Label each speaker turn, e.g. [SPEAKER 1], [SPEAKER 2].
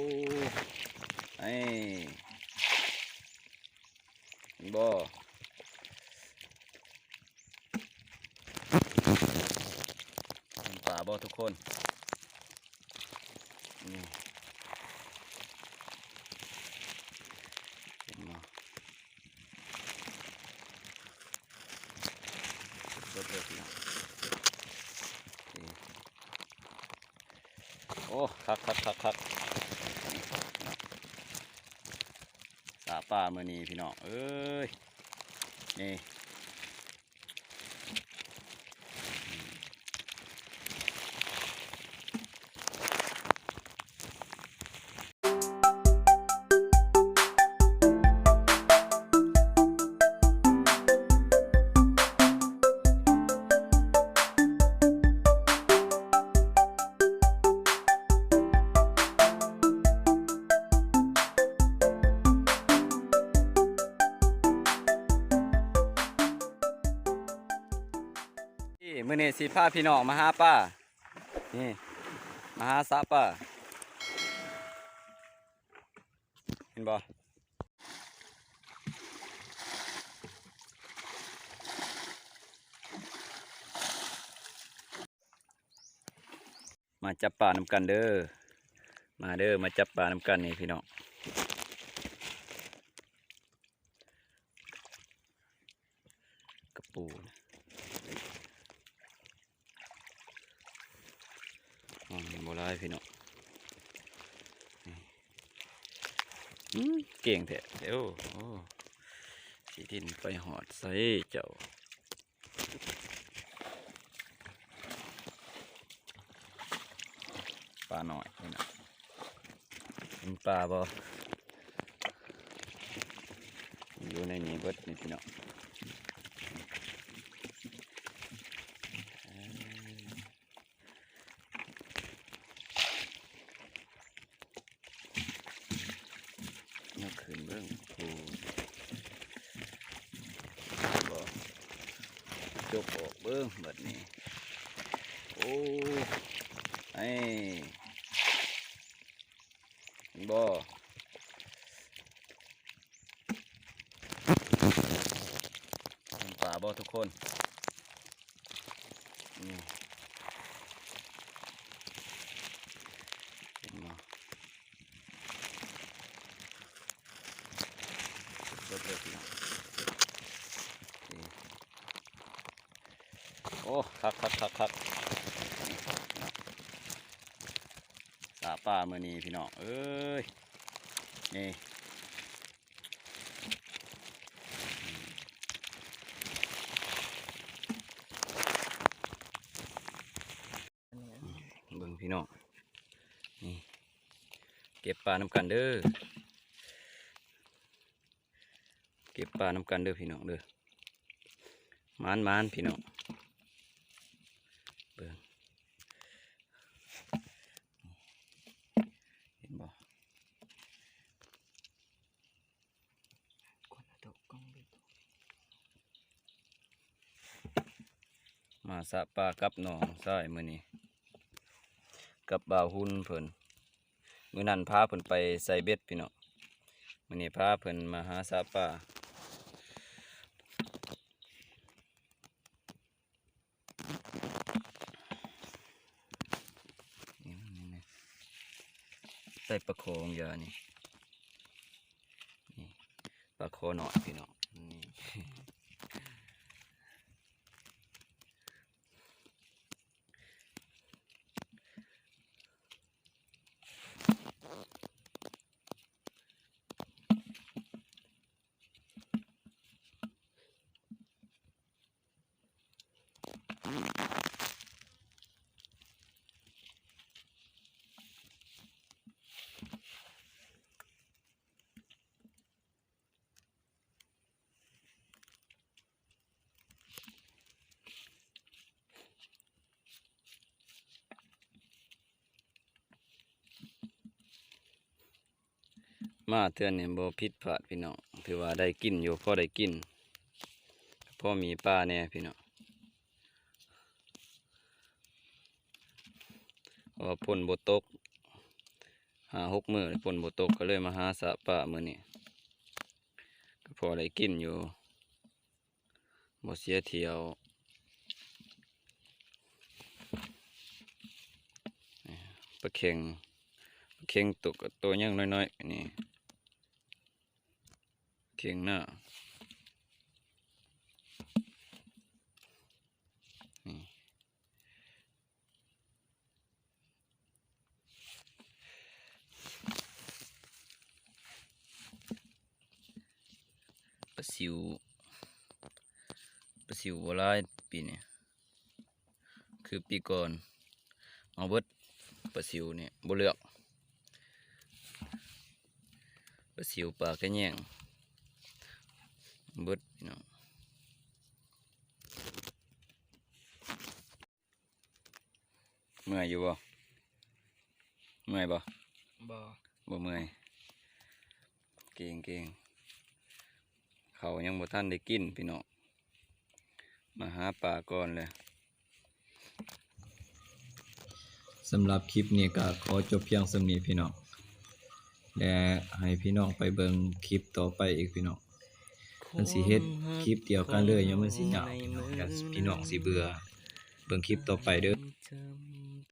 [SPEAKER 1] อ้ไอ้เห็นบ่ป่าบ่ทุกคนนี่เห็นบ่สดๆเลยพี่น้องนี่โอ้คักคักคักคักสา ป่ามือนี้พี่น้องเอ้ยนี่ มื่อนี้สิพาพี่น้องมาหาป้า นี่ มาหาสาป้า เห็นบ่มาจับปลาน้ำกันเด้อ มาเด้อ มาจับปลาน้ำกันนี่พี่น้องกระปูนะ อ๋อ โบราณพี่น้องเก่งแท้เดี๋ยวสีดินไปหอดใส่เจ้าปลาหน่อยนี่นะเป็นปลาบ่อยู่ในนี้เบิดนี่พี่น้อง นเบิ่งโอ้บ่จกออกเบิ่งแบบนี้ โอ้ไอ้บ่ป่าบ่ทุกคนนี่บ่สดเลยพี่น้องนี่ โอ้คักคักคักคักสาป่ามือนี้พี่น้องเอ้ย นี่เบิ่งพี่น้องนี่ เก็บปลาน้ำกันเด้อ เก็บปลาน้ำกันเด้อพี่น้องเด้อมานมานพี่น้องเบิ่งเห็นบ่ มาสะปลากับหนองใส่มือนี้กับบ่าวหุ่นเพิ่นมือนั้นพาเพิ่นไปใส่เบ็ดพี่เน้องมื้อนี้พาเพิ่นมาหาสะปลานี่นี่นี่ใส่ปลาโคงยานี่นี่ปลาโคหน่อยพี่เน้องนี่ มาเทือนเนี่ยบ่ผิดพลาดพี่น้องถือว่าได้กินอยู่พอได้กินพ่อมีปลาแน่พี่น้องว่าพ่นบ่ตกหาหกมือฝนบ่ตกก็เลยมาหาสะป่ามือนี้ก็พอได้กินอยู่บ่เสียเที่ยวปลาเข็งปลาเข็งตกก็ตัวยังน้อยๆนี่ เข็งหน้าปลาซิวปลาซิวบัวลายปีนี้คือปีก่อนเอาเบิดปลาซิวเนี่ยบเลือกปลาซิวปลากระแยง เบิดพี่น้องเมื่อยอยู่บ่เมื่อยบ่
[SPEAKER 2] บ่
[SPEAKER 1] บ่เมื่อยเก่งเก่งเขาวยังบ่ทันได้กินพี่น้องมาหาปลาก่อนเลยสำหรับคลิปนี้ก็ขอจบเพียงสำนี้พี่น้องและให้พี่น้องไปเบิ่งคลิปต่อไปอีกพี่น้อง มันสิเฮ็ดคลิปเดียวกันเลยยังมันสิยาวพี่น้องแล้วพี่น้องสิเบื่อเบิ่งคลิปต่อไปเด้อ